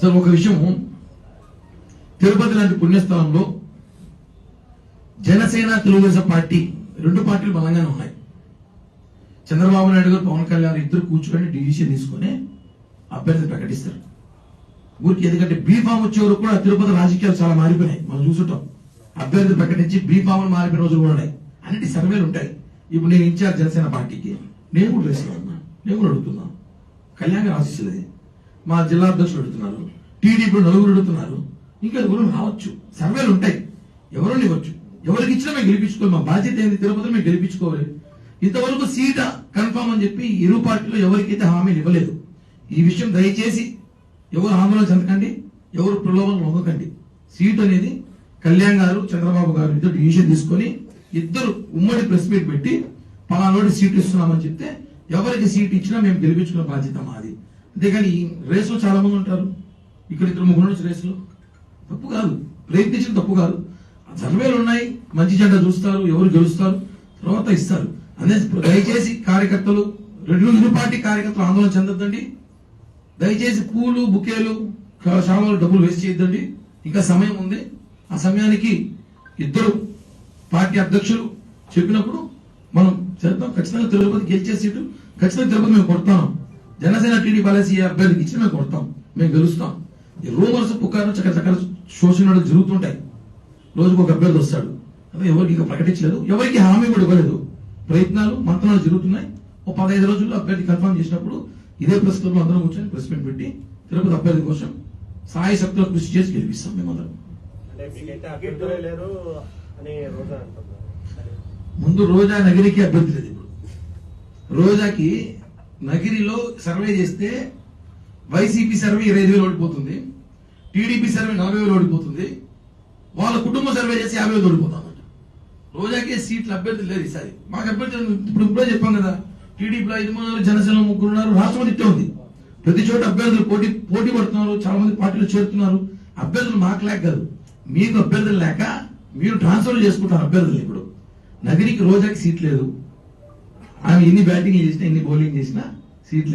Sir ఒక విషయం. తిరుపతి లాంటి పుణ్యస్థలంలో జనసేన తెలుగుదేశం పార్టీ రెండు పార్టీలు బలంగానే ఉన్నాయి. చంద్రబాబు నాయుడు గారు పవన్ కళ్యాణ్ ఇద్దరు కూర్చొని డిసిషన్ తీసుకుని అభ్యర్థి ప్రకటిస్తారు. ఊరికి ఎందుకంటే బీ ఫామ్ వచ్చే వరకు కూడా తిరుపతి రాజకీయాలు చాలా మారిపోయినాయి. మనం చూసుంటాం అభ్యర్థి ప్రకటించి బీ ఫామ్ మారిపోయిన రోజులు కూడా ఉన్నాయి. అన్నిటి సర్వేలు ఉంటాయి. ఇప్పుడు నేను ఇన్ఛార్జ్ జనసేన పార్టీకి నేను కూడా రేసులో ఉన్నా నేను కూడా అడుగుతున్నాను కళ్యాణ్ గారు మా జిల్లా అధ్యక్షులు అడుగుతున్నారు. టీడీపీ నలుగురు అడుగుతున్నారు. ఇంకా ఎవరు రావచ్చు. సర్వేలు ఉంటాయి. ఎవరు ఇవ్వచ్చు? ఎవరికి ఇచ్చినా మేము గెలిపించుకోవాలి. మా బాధ్యత ఏంది? తిరుపతిలో మేము గెలిపించుకోవాలి. ఇంతవరకు సీట కన్ఫామ్ అని చెప్పి ఇరు పార్టీలో ఎవరికైతే హామీలు ఇవ్వలేదు. ఈ విషయం దయచేసి ఎవరు ఆందోళన చెందకండి. ఎవరు ప్రలోభం లొంగకండి సీట్ అనేది కళ్యాణ్ గారు చంద్రబాబు గారు ఇద్దరు డిసిషన్ తీసుకొని ఇద్దరు ఉమ్మడి ప్రెస్ మీట్ పెట్టి పలానోటి సీట్ ఇస్తున్నామని చెప్తే ఎవరికి సీట్ ఇచ్చినా మేము గెలిపించుకునే బాధ్యత మాది. అంతేగాని ఈ రేసులో చాలా మంది ఉంటారు. ఇక్కడ ఇద్దరు ముగ్గురు నుంచి రేసులో. తప్పు కాదు. ప్రయత్నించిన తప్పు కాదు. సర్వేలు ఉన్నాయి. మంచి చెడ్డ చూస్తారు. ఎవరు గెలుస్తారు? తర్వాత ఇస్తారు. అదే దయచేసి కార్యకర్తలు రెండు ఇరు పార్టీ కార్యకర్తలు ఆందోళన చెందొద్దండి. దయచేసి పూలు బుకేలు శామాలు డబ్బులు వేస్ట్ చేయొద్దండి. ఇంకా సమయం ఉంది. ఆ సమయానికి ఇద్దరు పార్టీ అధ్యక్షులు చెప్పినప్పుడు మనం చేద్దాం ఖచ్చితంగా తిరుపతి గెలిచే సీటు ఖచ్చితంగా తిరుపతి మేము కొడతాం. జనసేన టీడీ పాలసీ అభ్యర్థికి ఇచ్చి మేము కొడతాం. మేము గెలుస్తాం. ఈ రూమర్స్ పుకారు చక్కర శోషణలు జరుగుతుంటాయి. రోజుకు ఒక అభ్యర్థి వస్తాడు. అదే ఎవరికి ఇక ప్రకటించలేదు. ఎవరికి హామీ కూడా ఇవ్వలేదు. ప్రయత్నాలు మంత్రాలు జరుగుతున్నాయి. ఓ పదహైదు రోజుల్లో అభ్యర్థి కన్ఫర్మ్ చేసినప్పుడు ఇదే ప్రెస్ క్లబ్ అందరం కూర్చొని ప్రెస్ మీట్ పెట్టి తిరుపతి అభ్యర్థి కోసం సాయి శక్తులు కృషి చేసి గెలిపిస్తాం మేమందరం. ముందు రోజా నగిరికి అభ్యర్థి లేదు ఇప్పుడు. రోజాకి నగిరిలో సర్వే చేస్తే వైసీపీ సర్వే ఇరవై ఐదు వేలు ఓడిపోతుంది టీడీపీ సర్వే నలభై వేలు ఓడిపోతుంది వాళ్ళ కుటుంబ సర్వే చేసి యాభై వేలు ఓడిపోతామంట. రోజాకే సీట్లు అభ్యర్థి లేదు ఈసారి. మాకు అభ్యర్థి ఇప్పుడు ఇప్పుడే చెప్పాం కదా టీడీపీలో ఐదు మంది ఉన్నారు జనసేన ముగ్గురు ఉన్నారు రాష్ట్రపతి ఇట్టే ఉంది. ప్రతి చోట అభ్యర్థులు పోటీ పోటీ పడుతున్నారు చాలా మంది పార్టీలు చేరుతున్నారు. అభ్యర్థులు మాకు లేక కాదు మీకు అభ్యర్థులు లేక మీరు ట్రాన్స్ఫర్ చేసుకుంటారు అభ్యర్థులు ఇప్పుడు. నగరికి రోజాకి సీట్ లేదు. ఆమె ఎన్ని బ్యాటింగ్ చేసినా ఎన్ని బౌలింగ్ చేసినా సీట్ లేదు.